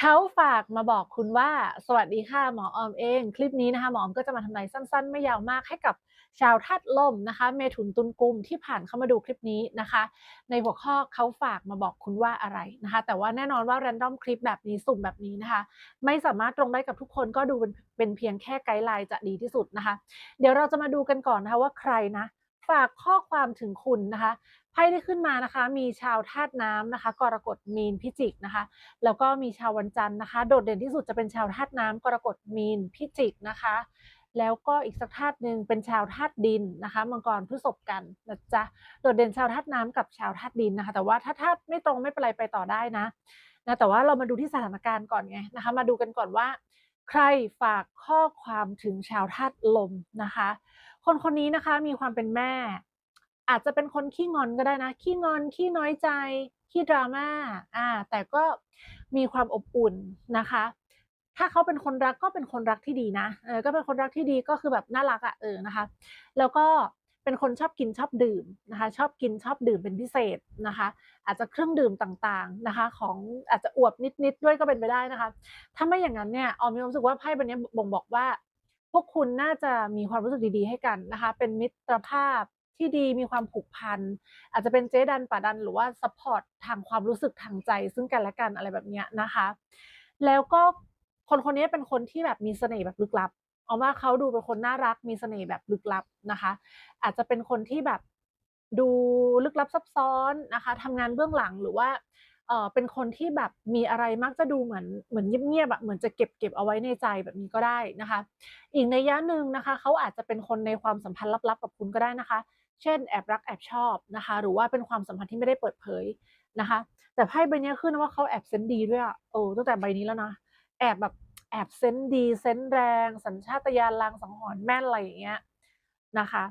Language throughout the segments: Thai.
เขาฝากมาบอกคุณว่าสวัสดีค่ะหมอออมเอง คลิปนี้นะคะหมอออมก็จะมาทำนายสั้นๆ ไม่ยาวมากให้กับชาวธาตุลมนะคะ เมถุนตุลกุมที่ผ่านเข้ามาดูคลิปนี้นะคะ ในหัวข้อเขาฝากมาบอกคุณว่าอะไรนะคะ แต่ว่าแน่นอนว่าแรนดอมคลิปแบบนี้สุ่มแบบนี้นะคะ ไม่สามารถตรงได้กับทุกคนก็ดูเป็นเป็นเพียงแค่ไกด์ไลน์จะดีที่สุดนะคะ เดี๋ยวเราจะมาดูกันก่อนนะคะว่าใครนะ ฝากข้อความถึงคุณนะคะไพ่ที่ขึ้นมานะคะมีชาวธาตุน้ำนะคะกรกฎมีนพิจิกนะคะ แล้วก็มีชาววันจันทร์นะคะ โดดเด่นที่สุดจะเป็นชาวธาตุน้ำกรกฎมีนพิจิกนะคะ แล้วก็อีกสักธาตุหนึ่งเป็นชาวธาตุดินนะคะมังกรพฤษภกันนะจ๊ะโดดเด่นชาวธาตุน้ำกับชาวธาตุดินนะคะ แต่ว่าถ้าธาตุไม่ตรงไม่เป็นไรไปต่อได้นะนะแต่ว่าเรามาดูที่สถานการณ์ก่อนไงนะคะ มาดูกันก่อนว่า ใครฝากข้อความถึงชาวธาตุลมนะคะ คนคนนี้นะคะมีความเป็นแม่ อาจจะเป็นคนขี้งอนก็ได้นะ ขี้งอนขี้น้อยใจ ขี้ drama อาแต่ก็มีความอบอุ่นนะคะ ถ้าเขาเป็นคนรักก็เป็นคนรักที่ดีนะเออก็เป็นคนรักที่ดีก็คือแบบน่ารักอะเออนะคะ แล้วก็เป็นคนชอบกินชอบดื่มนะคะ ชอบกินชอบดื่มเป็นพิเศษนะคะ อาจจะเครื่องดื่มต่างๆนะคะ ของอาจจะอวบนิดๆด้วยก็เป็นไปได้นะคะ ถ้าไม่อย่างนั้นเนี่ยออมมีความรู้สึกว่าไพ่ใบนี้บ่งบอกว่า พวกคุณน่าจะมีความรู้สึกดีๆให้กันนะคะ เป็นมิตรภาพที่ดีมีความผูกพัน อาจจะเป็นเจ๊ดันป๋าดันหรือว่าซัปพอร์ตทางความรู้สึกทางใจ ซึ่งกันและกันอะไรแบบนี้นะคะ แล้วก็คนคนนี้เป็นคนที่แบบมีเสน่ห์แบบลึกลับออมว่าเขาดูเป็นคนน่ารักมีเสน่ห์แบบลึกลับนะคะ อาจจะเป็นคนที่แบบดูลึกลับซับซ้อนนะคะทำงานเบื้องหลังหรือว่า เออเป็นคนที่แบบมีอะไรมักจะดูเหมือนเหมือนเงียบๆอะเหมือนจะเก็บเก็บเอาไว้ในใจแบบนี้ก็ได้นะคะ อีกในยะหนึ่งนะคะเขาอาจจะเป็นคนในความสัมพันธ์ลับๆกับคุณก็ได้นะคะ เช่นแอบรักแอบชอบนะคะ หรือว่าเป็นความสัมพันธ์ที่ไม่ได้เปิดเผยนะคะ แต่ไพ่ใบเนี้ยขึ้นว่าเขาแอบเซนดีด้วยอะเออตั้งแต่ใบนี้แล้วนะแอบแบบแอบเซนดีเซนแรง สัญชาตญาณลางสังหรณ์แม่นอะไรอย่างเงี้ยนะคะ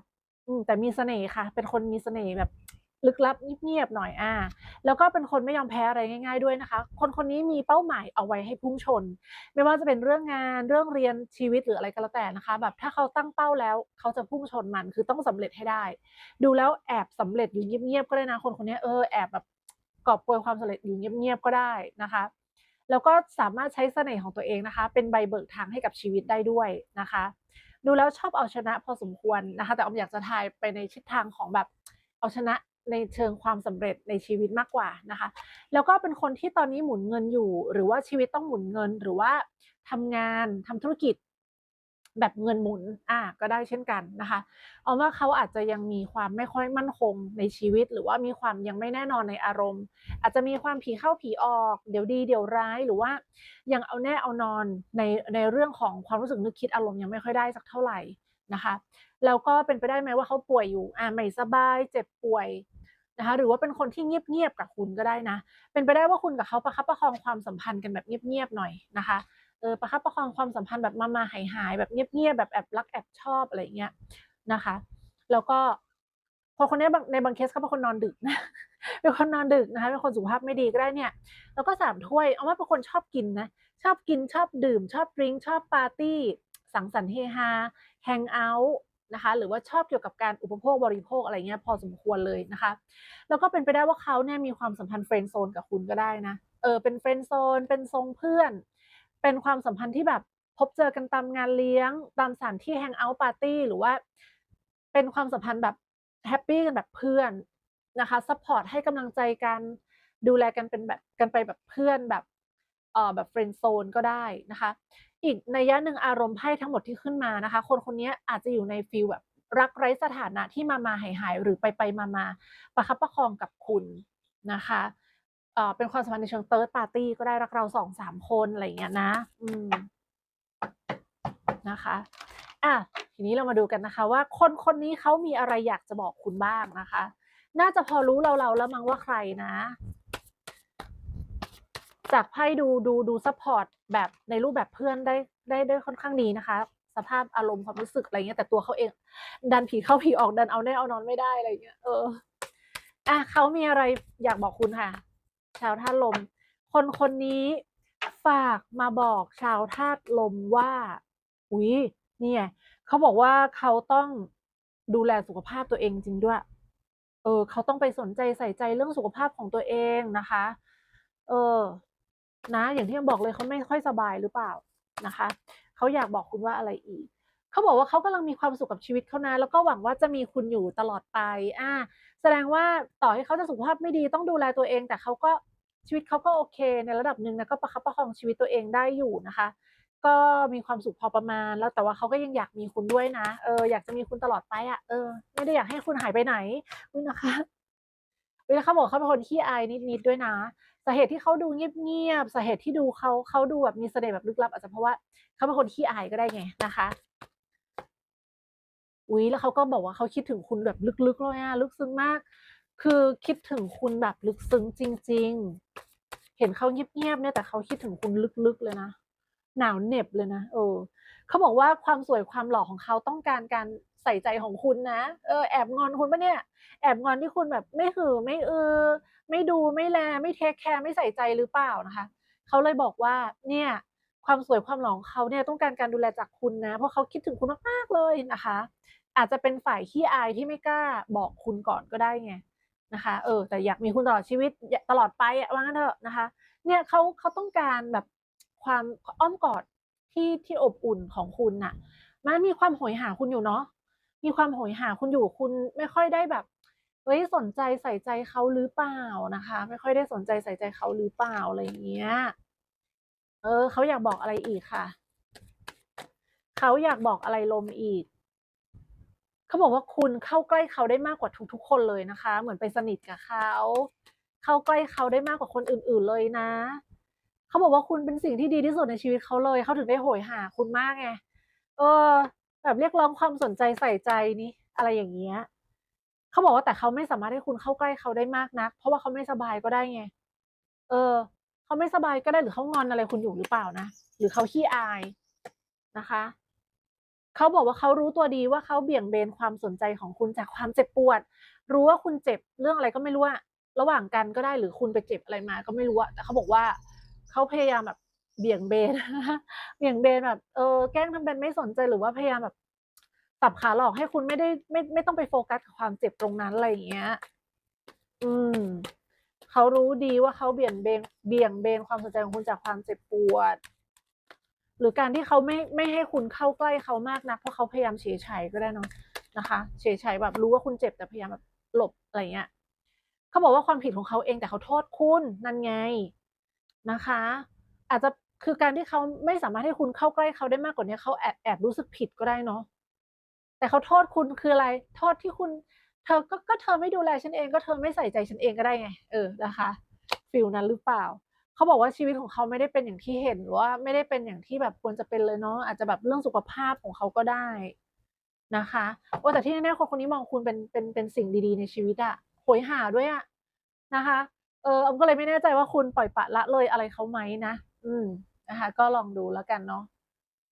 อืมแต่มีเสน่ห์ค่ะ เป็นคนมีเสน่ห์แบบ ลึกลับเงียบๆหน่อยอ่าแล้วก็เป็นคนไม่ยอมแพ้อะไรง่าย ๆด้วยนะคะ คนคนนี้มีเป้าหมายเอาไว้ให้พุ่งชน ไม่ว่าจะเป็นเรื่องงานเรื่องเรียนชีวิตหรืออะไรก็แล้วแต่นะคะ แบบถ้าเขาตั้งเป้าแล้ว เขาจะพุ่งชนมันคือต้องสำเร็จให้ได้ ดูแล้วแอบสำเร็จอยู่เงียบๆก็ได้นะคนคนนี้เออแอบแบบกอบโกยความสำเร็จอยู่เงียบๆก็ได้นะคะแล้วก็สามารถใช้เสน่ห์ของตัวเองนะคะ เป็นใบเบิกทางให้กับชีวิตได้ด้วยนะคะ ดูแล้วชอบเอาชนะพอสมควรนะคะ แต่อมอยากจะทายไปในทิศทางของแบบเอาชนะ ในเชิงความสำเร็จในชีวิตมากกว่านะคะ แล้วก็เป็นคนที่ตอนนี้หมุนเงินอยู่ หรือว่าชีวิตต้องหมุนเงินหรือว่าทำงานทำธุรกิจแบบเงินหมุนอ่าก็ได้เช่นกันนะคะออมว่าเขาอาจจะยังมีความไม่ค่อยมั่นคงในชีวิต หรือว่ามีความยังไม่แน่นอนในอารมณ์ อาจจะมีความผีเข้าผีออก เดี๋ยวดีเดี๋ยวร้ายหรือว่ายังเอาแน่เอานอนในในเรื่องของความรู้สึกนึกคิดอารมณ์ยังไม่ค่อยได้สักเท่าไหร่นะคะแล้วก็เป็นไปได้ไหมว่าเขาป่วยอยู่อ่าไม่สบายเจ็บป่วย นะคะหรือว่าเป็นคนที่เงียบๆกับคุณก็ได้นะ เป็นไปได้ว่าคุณกับเขาประคับประคองความสัมพันธ์กันแบบเงียบๆหน่อยนะคะเออประคับประคองความสัมพันธ์แบบมาๆหายๆแบบเงียบๆแบบแอบรักแอบชอบอะไรอย่างเงี้ยนะคะ แล้วก็คนคนนี้ในบางเคสเขาเป็นคนนอนดึกนะเป็นคนนอนดึกนะคะเป็นคนสุขภาพไม่ดีก็ได้เนี่ย แล้วก็3ถ้วยออมว่าเป็นคนชอบกินนะชอบกินชอบดื่ม ชอบดริงชอบปาร์ตี้สังสรรค์เฮฮาแฮงเอาต์ นะคะหรือว่าชอบเกี่ยวกับการอุปโภคบริโภคอะไรเงี้ยพอสมควรเลยนะคะ แล้วก็เป็นไปได้ว่าเขาเนี่ยมีความสัมพันธ์ friend zone กับคุณก็ได้นะเออเป็น friend zone เป็นทรงเพื่อน เป็นความสัมพันธ์ที่แบบพบเจอกันตามงานเลี้ยง ตามสถานที่แฮงเอาต์ปาร์ตี้หรือว่า เป็นความสัมพันธ์แบบแฮปปี้กันแบบเพื่อนนะคะซัปพอร์ตให้กำลังใจกันดูแลกันเป็นแบบกันไปแบบเพื่อนแบบเออแบบ friend zone ก็ได้นะคะ อีกในยะหนึ่งอารมณ์ไพ่ทั้งหมดที่ขึ้นมานะคะ คนคนนี้อาจจะอยู่ในฟีลแบบรักไร้สถานะที่มาๆหายๆหรือไปๆมาๆประคับประคองกับคุณนะคะเอ่อเป็นความสัมพันธ์ในเชิง third party ก็ได้รักเรา2-3คนอะไรอย่างเงี้ยนะ อืมนะคะอาทีนี้เรามาดูกันนะคะ ว่าคนคนนี้เขามีอะไรอยากจะบอกคุณบ้างนะคะ น่าจะพอรู้เราๆแล้วมั้งว่าใครนะ จากไพ่ดูดูดูซัปพอร์ตแบบในรูปแบบเพื่อนได้ได้ได้ค่อนข้างดีนะคะ สภาพอารมณ์ความรู้สึกอะไรเงี้ยแต่ตัวเขาเอง ดันผีเข้าผีออกดันเอาแน่เอานอนไม่ได้อะไรเงี้ยเอออาเขามีอะไรอยากบอกคุณค่ะ ชาวธาตุลม คนคนนี้ฝากมาบอกชาวธาตุลมว่าอุ๊ยนี่ไงเขาบอกว่าเขาต้องดูแลสุขภาพตัวเองจริงด้วย เออ เขาต้องไปสนใจใส่ใจเรื่องสุขภาพของตัวเองนะคะ เออ นะ อย่างที่แอมบอกเลยเขาไม่ค่อยสบายหรือเปล่านะคะเขาอยากบอกคุณว่าอะไรอีกเขาบอกว่าเขากำลังมีความสุขกับชีวิตเขานะ แล้วก็หวังว่าจะมีคุณอยู่ตลอดไป อ่า แสดงว่าต่อให้เขาจะสุขภาพไม่ดีต้องดูแลตัวเอง แต่เขาก็ชีวิตเขาก็โอเค ในระดับหนึ่งนะก็ประคับประคองชีวิตตัวเองได้อยู่นะคะ ก็มีความสุขพอประมาณ แล้วแต่ว่าเขาก็ยังอยากมีคุณด้วยนะ เอออยากจะมีคุณตลอดไปอะเออไม่ได้อยากให้คุณหายไปไหนนะคะ อุ๊ยแล้วเขาบอกเขาเป็นคนขี้อายนิดๆด้วยนะสาเหตุที่เขาดูเงียบๆสาเหตุที่ดูเขาเขาดูแบบมีเสน่ห์แบบลึกลับอาจจะเพราะว่าเขาเป็นคนขี้อายก็ได้ไงนะคะอุ๊ยแล้วเขาก็บอกว่าเขาคิดถึงคุณแบบลึกๆเลยอะลึกซึ้งมาก คือคิดถึงคุณแบบลึกซึ้งจริง ๆ เห็นเขาเงียบๆเนี่ยแต่เขาคิดถึงคุณลึกๆเลยนะหนาวเหน็บเลยนะเออเขาบอกว่าความสวยความหล่อของเขาต้องการการ ใส่ใจของคุณนะเออแอบงอนคุณปล่าเนี่ย?แอบงอนที่คุณแบบไม่หือไม่อือไม่ดูไม่แลไม่เทกแคร์ไม่ใส่ใจหรือเปล่านะคะเขาเลยบอกว่าเนี่ยความสวยความหล่อของเขาเนี่ยต้องการการดูแลจากคุณนะ เพราะเขาคิดถึงคุณมากๆเลยนะคะ อาจจะเป็นฝ่ายขี้อายที่ไม่กล้าบอกคุณก่อนก็ได้ไงนะคะเออแต่อยากมีคุณตลอดชีวิตตลอดไปอะว่างั้นเถอะนะคะเนี่ยเขาเขาต้องการแบบความอ้อมกอดที่ที่อบอุ่นของคุณน่ะ มันมีความโหยหาคุณอยู่เนาะ มีความโหยหาคุณอยู่คุณไม่ค่อยได้แบบเฮ้ยสนใจใส่ใจเขาหรือเปล่านะคะ ไม่ค่อยได้สนใจใส่ใจเขาหรือเปล่าอะไรอย่างเงี้ย เออเขาอยากบอกอะไรอีกค่ะเขาอยากบอกอะไรลมอีกเขาบอกว่าคุณเข้าใกล้เขาได้มากกว่าทุกๆคนเลยนะคะ เหมือนไปสนิทกับเขาเข้าใกล้เขาได้มากกว่าคนอื่น ๆเลยนะเขาบอกว่าคุณเป็นสิ่งที่ดีที่สุดในชีวิตเขาเลยเขาถึงได้โหยหาคุณมากไงเออ แบบเรียกร้องความสนใจใส่ใจนี่อะไรอย่างเงี้ยเขาบอกว่าแต่เขาไม่สามารถให้คุณเข้าใกล้เขาได้มากนัก เพราะว่าเขาไม่สบายก็ได้ไง เออเขาไม่สบายก็ได้หรือเขางอนอะไรคุณอยู่หรือเปล่านะหรือเขาขี้อายนะคะเขาบอกว่าเขารู้ตัวดีว่าเขาเบี่ยงเบนความสนใจของคุณจากความเจ็บปวด รู้ว่าคุณเจ็บเรื่องอะไรก็ไม่รู้อะระหว่างกันก็ได้หรือคุณไปเจ็บอะไรมา ก็ไม่รู้อะแต่เขาบอกว่าเขาพยายามแบบ เบี่ยงเบนเบี่ยงเบนแบบเออแกล้งทำเป็นไม่สนใจหรือว่าพยายามแบบสับขาหลอกให้คุณไม่ได้ไม่ไม่ต้องไปโฟกัสกับความเจ็บตรงนั้นอะไรอย่างเงี้ย อืมเขารู้ดีว่าเขาเบี่ยงเบนเบี่ยงเบนความสนใจของคุณจากความเจ็บปวด หรือการที่เขาไม่ไม่ให้คุณเข้าใกล้เขามากนักเพราะเขาพยายามเฉยๆก็ได้เนาะนะคะเฉยๆแบบรู้ว่าคุณเจ็บแต่พยายามแบบหลบอะไรเงี้ยเขาบอกว่าความผิดของเขาเองแต่เขาโทษคุณนั่นไงนะคะ อาจจะ คือการที่เขาไม่สามารถให้คุณเข้าใกล้เขาได้มากกว่านี้เขาแอบแอบรู้สึกผิดก็ได้เนาะแต่เขาโทษคุณคืออะไร?โทษที่คุณ เธอก็ก็เธอไม่ดูแลฉันเองก็เธอไม่ใส่ใจฉันเองก็ได้ไง เออนะคะฟีลนั้นหรือเปล่า?เขาบอกว่าชีวิตของเขาไม่ได้เป็นอย่างที่เห็นหรือว่าไม่ได้เป็นอย่างที่แบบควรจะเป็นเลยเนาะอาจจะแบบเรื่องสุขภาพของเขาก็ได้นะคะโอ้แต่ที่แน่ๆคนคนนี้มองคุณเป็นเป็นเป็นสิ่งดีๆในชีวิตอะโหยหาด้วยอะนะคะ เออออมก็เลยไม่แน่ใจว่าคุณปล่อยปละละเลยอะไรเขาไหมนะ อืม นะคะ ก็ลองดูแล้วกันเนาะ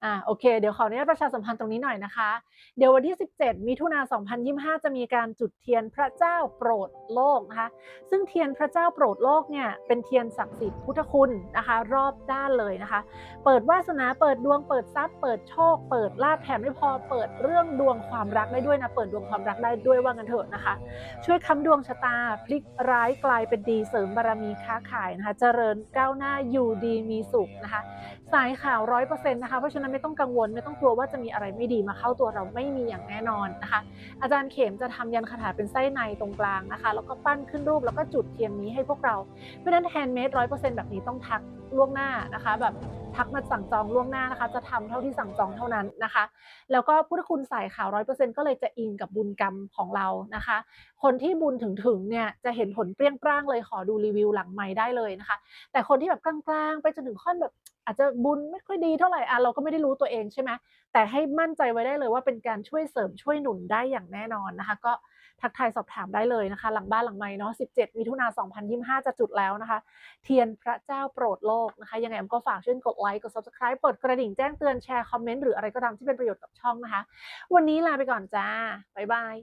อ่าโอเค เดี๋ยวขออนุญาตประชาสัมพันธ์ตรงนี้หน่อยนะคะ เดี๋ยววันที่ 17 มิถุนา2025 จะมีการจุดเทียนพระเจ้าโปรดโลกนะคะ ซึ่งเทียนพระเจ้าโปรดโลกเนี่ยเป็นเทียนศักดิ์สิทธิ์พุทธคุณนะคะ รอบด้านเลยนะคะ เปิดวาสนาเปิดดวงเปิดทรัพย์เปิดโชค เปิดลาภแถมไม่พอเปิดเรื่องดวงความรักได้ด้วยนะเปิดดวงความรักได้ด้วยว่างันเถอะนะคะ ช่วยค้ำดวงชะตาพลิกร้ายกลายเป็นดีเสริมบารมีค้าขายนะคะ เจริญก้าวหน้าอยู่ดีมีสุขนะคะ สายข่าว100%นะคะเพราะฉะนั้นไม่ต้องกังวลไม่ต้องกลัวว่าจะมีอะไรไม่ดีมาเข้าตัวเราไม่มีอย่างแน่นอนนะคะ อาจารย์เข็มจะทำยันคาถาเป็นไส้ในตรงกลางนะคะ แล้วก็ปั้นขึ้นรูปแล้วก็จุดเทียนนี้ให้พวกเรา เพราะฉะนั้น handmade 100%แบบนี้ต้องทักล่วงหน้านะคะ แบบทักมาสั่งจองล่วงหน้านะคะ จะทำเท่าที่สั่งจองเท่านั้นนะคะ แล้วก็พุทธคุณสายขาว100%ก็เลยจะอิงกับบุญกรรมของเรานะคะ คนที่บุญถึงๆเนี่ยจะเห็นผลเปรี้ยงปร้างเลยขอดูรีวิวหลังไมค์ได้เลยนะคะ แต่คนที่แบบกลางๆ ไปจนถึงขั้นแบบ อาจจะบุญไม่ค่อยดีเท่าไหร่อาเราก็ไม่ได้รู้ตัวเองใช่ไหมแต่ให้มั่นใจไว้ได้เลยว่าเป็นการช่วยเสริมช่วยหนุนได้อย่างแน่นอนนะคะ ก็ทักทายสอบถามได้เลยนะคะ หลังบ้านหลังไมค์เนาะ 17 มิถุนา 2025 จะจุดแล้วนะคะ เทียนพระเจ้าโปรดโลกนะคะ ยังไงก็ฝากช่วยกดไลก์กด Subscribe กดกระดิ่งแจ้งเตือนแชร์คอมเมนต์หรืออะไรก็ตามที่เป็นประโยชน์กับช่องนะคะ วันนี้ลาไปก่อนจ้ะบ๊ายบาย